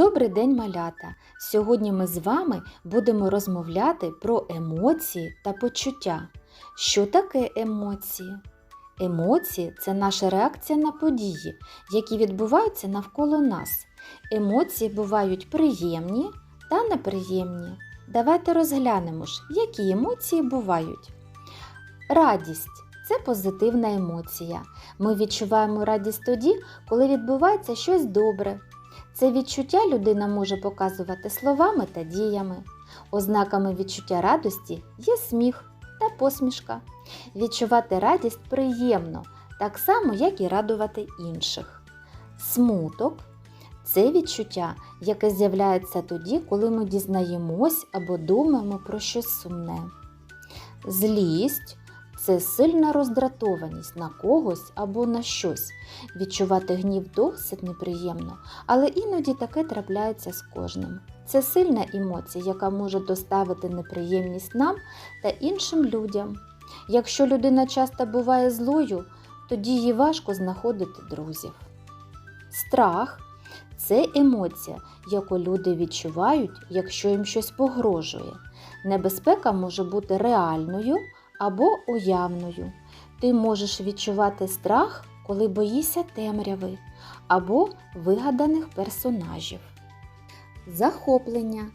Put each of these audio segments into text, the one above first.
Добрий день, малята! Сьогодні ми з вами будемо розмовляти про емоції та почуття. Що таке емоції? Емоції це наша реакція на події, які відбуваються навколо нас. Емоції бувають приємні та неприємні. Давайте розглянемо ж, які емоції бувають. Радість це позитивна емоція. Ми відчуваємо радість тоді, коли відбувається щось добре. Це відчуття людина може показувати словами та діями. Ознаками відчуття радості є сміх та посмішка. Відчувати радість приємно, так само, як і радувати інших. Смуток це відчуття, яке з'являється тоді, коли ми дізнаємось або думаємо про щось сумне. Злість це сильна роздратованість на когось або на щось. Відчувати гнів досить неприємно, але іноді таке трапляється з кожним. Це сильна емоція, яка може доставити неприємність нам та іншим людям. Якщо людина часто буває злою, тоді їй важко знаходити друзів. Страх це емоція, яку люди відчувають, якщо їм щось погрожує. Небезпека може бути реальною або уявною. Ти можеш відчувати страх, коли боїшся темряви або вигаданих персонажів. Захоплення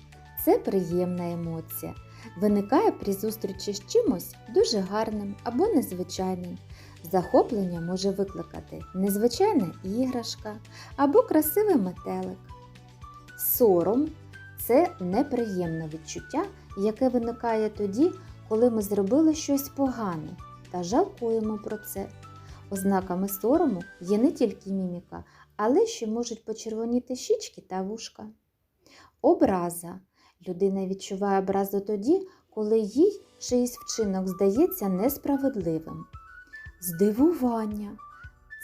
це приємна емоція. Виникає при зустрічі з чимось дуже гарним або незвичайним. Захоплення може викликати незвичайна іграшка або красивий метелик. Сором це неприємне відчуття, яке виникає тоді, коли ми зробили щось погане та жалкуємо про це. Ознаками сорому є не тільки міміка, але ще можуть почервоніти щічки та вушка. Образа. Людина відчуває образу тоді, коли їй чийсь вчинок здається несправедливим. Здивування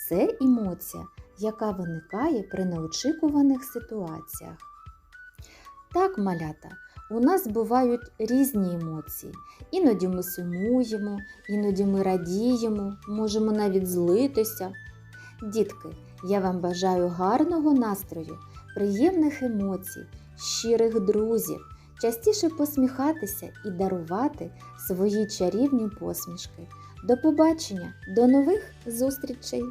це емоція, яка виникає при неочікуваних ситуаціях. Так, малята, у нас бувають різні емоції. Іноді ми сумуємо, іноді ми радіємо, можемо навіть злитися. Дітки, я вам бажаю гарного настрою, приємних емоцій, щирих друзів, частіше посміхатися і дарувати свої чарівні посмішки. До побачення, до нових зустрічей!